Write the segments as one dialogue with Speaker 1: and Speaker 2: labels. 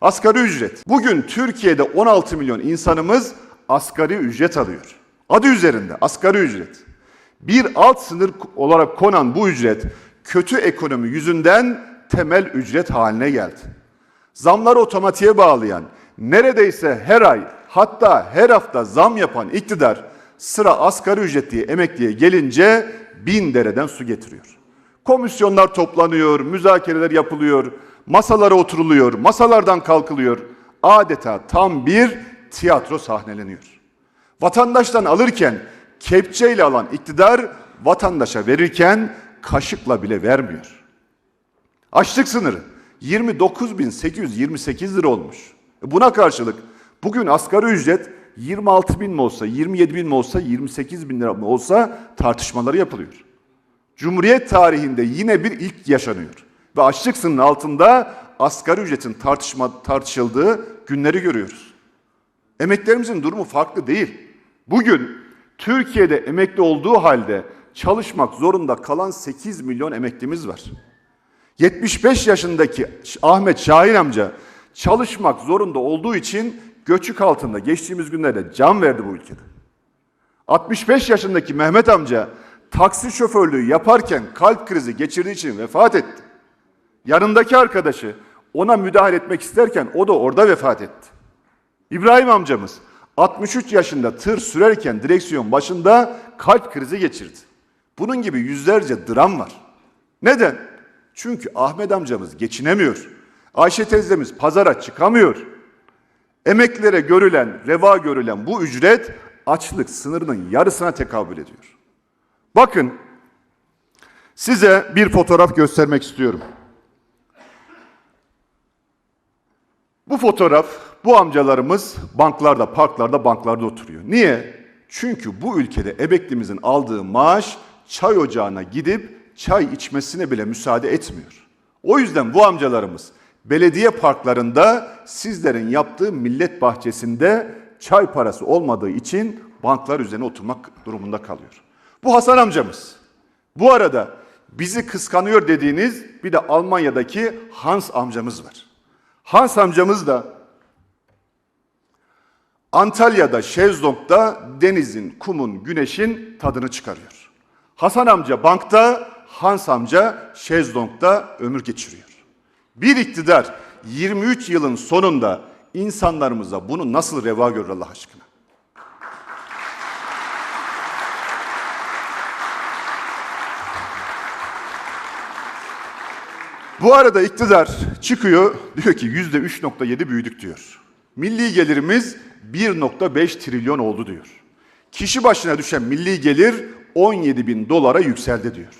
Speaker 1: Asgari ücret. Bugün Türkiye'de 16 milyon insanımız asgari ücret alıyor. Adı üzerinde asgari ücret. Bir alt sınır olarak konan bu ücret kötü ekonomi yüzünden temel ücret haline geldi. Zamları otomatiğe bağlayan, neredeyse her ay hatta her hafta zam yapan iktidar sıra asgari ücret diye emekliye gelince bin dereden su getiriyor. Komisyonlar toplanıyor, müzakereler yapılıyor, masalara oturuluyor, masalardan kalkılıyor. Adeta tam bir tiyatro sahneleniyor. Vatandaştan alırken kepçeyle alan iktidar vatandaşa verirken kaşıkla bile vermiyor. Açlık sınırı 29.828 lira olmuş. E Buna karşılık bugün asgari ücret 26 bin mi olsa, 27 bin mi olsa, 28 bin lira mı olsa tartışmaları yapılıyor. Cumhuriyet tarihinde yine bir ilk yaşanıyor. Ve açlık sınırının altında asgari ücretin tartışma, tartışıldığı günleri görüyoruz. Emeklerimizin durumu farklı değil. Bugün Türkiye'de emekli olduğu halde çalışmak zorunda kalan 8 milyon emeklimiz var. 75 yaşındaki Ahmet Şahin amca çalışmak zorunda olduğu için göçük altında geçtiğimiz günlerde can verdi bu ülkede. 65 yaşındaki Mehmet amca taksi şoförlüğü yaparken kalp krizi geçirdiği için vefat etti. Yanındaki arkadaşı ona müdahale etmek isterken o da orada vefat etti. İbrahim amcamız 63 yaşında tır sürerken direksiyon başında kalp krizi geçirdi. Bunun gibi yüzlerce dram var. Neden? Çünkü Ahmet amcamız geçinemiyor. Ayşe teyzemiz pazara çıkamıyor. Emeklilere görülen, reva görülen bu ücret açlık sınırının yarısına tekabül ediyor. Bakın size bir fotoğraf göstermek istiyorum. Bu fotoğraf, bu amcalarımız banklarda, parklarda, banklarda oturuyor. Niye? Çünkü bu ülkede emeklimizin aldığı maaş çay ocağına gidip çay içmesine bile müsaade etmiyor. O yüzden bu amcalarımız belediye parklarında sizlerin yaptığı millet bahçesinde çay parası olmadığı için banklar üzerine oturmak durumunda kalıyor. Bu Hasan amcamız. Bu arada bizi kıskanıyor dediğiniz bir de Almanya'daki Hans amcamız var. Hans amcamız da Antalya'da, Şezlong'da denizin, kumun, güneşin tadını çıkarıyor. Hasan amca bankta, Hans amca Şezlong'da ömür geçiriyor. Bir iktidar 23 yılın sonunda insanlarımıza bunu nasıl reva görür Allah aşkına? Bu arada iktidar çıkıyor diyor ki yüzde 3.7 büyüdük diyor. Milli gelirimiz 1.5 trilyon oldu diyor. Kişi başına düşen milli gelir 17 bin dolara yükseldi diyor.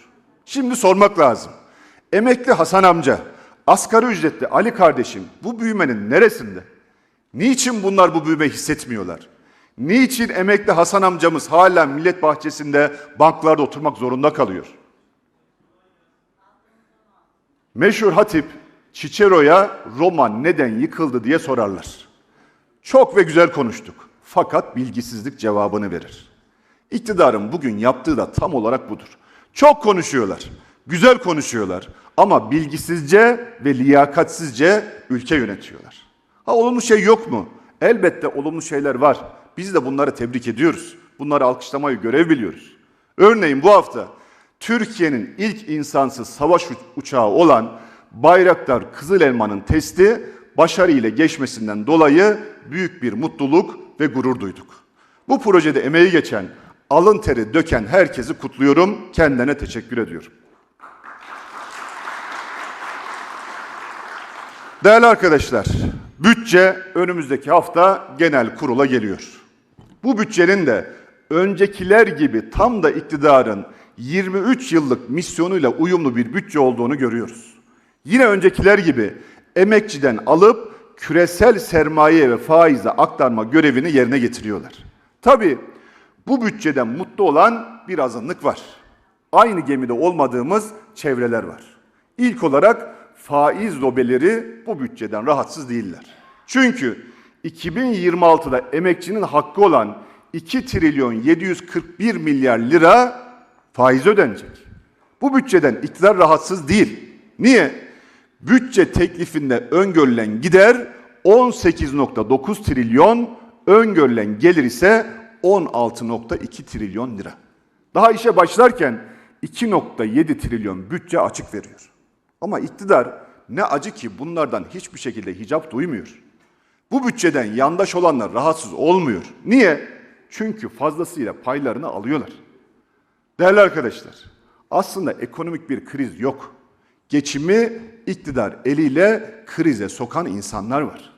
Speaker 1: Şimdi sormak lazım. Emekli Hasan amca, asgari ücretli Ali kardeşim bu büyümenin neresinde? Niçin bunlar bu büyüme hissetmiyorlar? Niçin emekli Hasan amcamız hala millet bahçesinde banklarda oturmak zorunda kalıyor? Meşhur hatip Cicero'ya Roma neden yıkıldı diye sorarlar. Çok ve güzel konuştuk. Fakat bilgisizlik cevabını verir. İktidarın bugün yaptığı da tam olarak budur. Çok konuşuyorlar, güzel konuşuyorlar ama bilgisizce ve liyakatsizce ülke yönetiyorlar. Ha olumlu şey yok mu? Elbette olumlu şeyler var. Biz de bunları tebrik ediyoruz. Bunları alkışlamayı görev biliyoruz. Örneğin bu hafta Türkiye'nin ilk insansız savaş uçağı olan Bayraktar Kızıl Elma'nın testi başarıyla geçmesinden dolayı büyük bir mutluluk ve gurur duyduk. Bu projede emeği geçen, alın teri döken herkesi kutluyorum, kendine teşekkür ediyorum. Değerli arkadaşlar, bütçe önümüzdeki hafta genel kurula geliyor. Bu bütçenin de öncekiler gibi tam da iktidarın 23 yıllık misyonuyla uyumlu bir bütçe olduğunu görüyoruz. Yine öncekiler gibi emekçiden alıp küresel sermaye ve faize aktarma görevini yerine getiriyorlar. Tabii bu bütçeden mutlu olan bir azınlık var. Aynı gemide olmadığımız çevreler var. İlk olarak faiz lobeleri bu bütçeden rahatsız değiller. Çünkü 2026'da emekçinin hakkı olan 2 trilyon 741 milyar lira faiz ödenecek. Bu bütçeden iktidar rahatsız değil. Niye? Bütçe teklifinde öngörülen gider 18.9 trilyon, öngörülen gelir ise 16.2 trilyon lira. Daha işe başlarken 2.7 trilyon bütçe açık veriyor. Ama iktidar ne acı ki bunlardan hiçbir şekilde hicap duymuyor. Bu bütçeden yandaş olanlar rahatsız olmuyor. Niye? Çünkü fazlasıyla paylarını alıyorlar. Değerli arkadaşlar, aslında ekonomik bir kriz yok. Geçimi iktidar eliyle krize sokan insanlar var.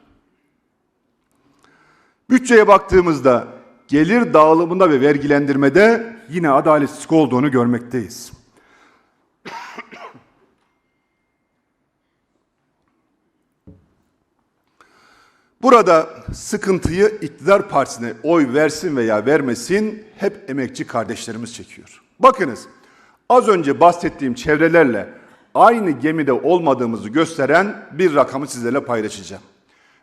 Speaker 1: Bütçeye baktığımızda gelir dağılımında ve vergilendirmede yine adaletsizlik olduğunu görmekteyiz. Burada sıkıntıyı iktidar partisine oy versin veya vermesin hep emekçi kardeşlerimiz çekiyor. Bakınız az önce bahsettiğim çevrelerle aynı gemide olmadığımızı gösteren bir rakamı sizlerle paylaşacağım.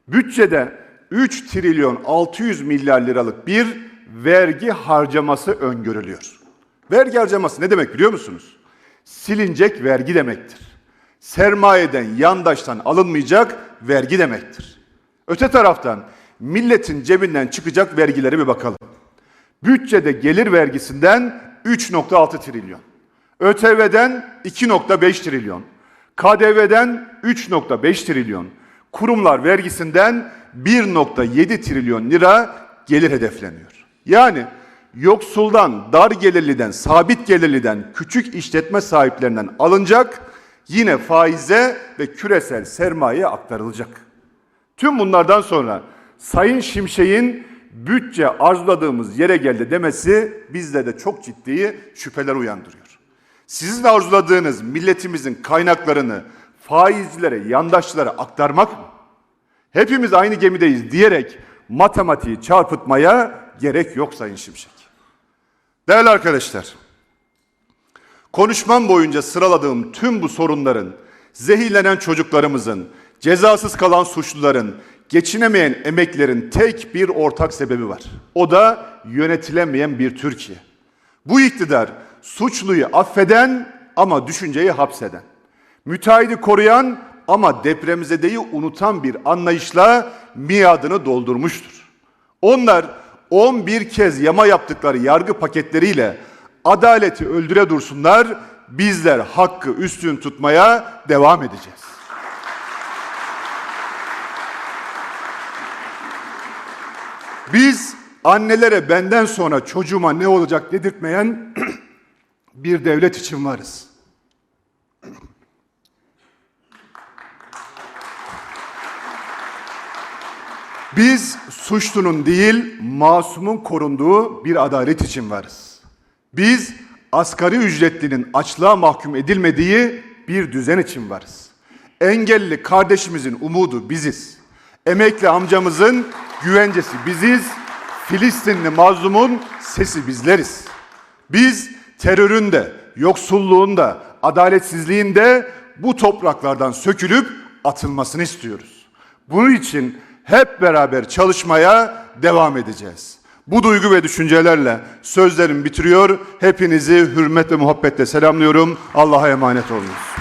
Speaker 1: Bütçede 3 trilyon 600 milyar liralık bir vergi harcaması öngörülüyor. Vergi harcaması ne demek biliyor musunuz? Silinecek vergi demektir. Sermayeden, yandaştan alınmayacak vergi demektir. Öte taraftan milletin cebinden çıkacak vergilere bir bakalım. Bütçede gelir vergisinden 3.6 trilyon. ÖTV'den 2.5 trilyon. KDV'den 3.5 trilyon. Kurumlar vergisinden 1.7 trilyon lira gelir hedefleniyor. Yani yoksuldan, dar gelirliden, sabit gelirliden, küçük işletme sahiplerinden alınacak, yine faize ve küresel sermayeye aktarılacak. Tüm bunlardan sonra Sayın Şimşek'in bütçe arzuladığımız yere geldi demesi bizde de çok ciddi şüpheler uyandırıyor. Sizin arzuladığınız milletimizin kaynaklarını faizcilere, yandaşlara aktarmak mı? Hepimiz aynı gemideyiz diyerek matematiği çarpıtmaya gerek yok Sayın Şimşek. Değerli arkadaşlar, konuşmam boyunca sıraladığım tüm bu sorunların, zehirlenen çocuklarımızın, cezasız kalan suçluların, geçinemeyen emeklerin tek bir ortak sebebi var. O da yönetilemeyen bir Türkiye. Bu iktidar suçluyu affeden ama düşünceyi hapseden. Müteahhidi koruyan ama depremzedeyi unutan bir anlayışla miadını doldurmuştur. Onlar 11 kez yama yaptıkları yargı paketleriyle adaleti öldüre dursunlar, bizler hakkı üstün tutmaya devam edeceğiz. Biz annelere benden sonra çocuğuma ne olacak dedirtmeyen bir devlet için varız. Biz suçlunun değil, masumun korunduğu bir adalet için varız. Biz asgari ücretlinin açlığa mahkum edilmediği bir düzen için varız. Engelli kardeşimizin umudu biziz. Emekli amcamızın güvencesi biziz. Filistinli mazlumun sesi bizleriz. Biz terörün de, yoksulluğun da, adaletsizliğin de bu topraklardan sökülüp atılmasını istiyoruz. Bunun için hep beraber çalışmaya devam edeceğiz. Bu duygu ve düşüncelerle sözlerimi bitiriyor. Hepinizi hürmet ve muhabbetle selamlıyorum. Allah'a emanet olunuz.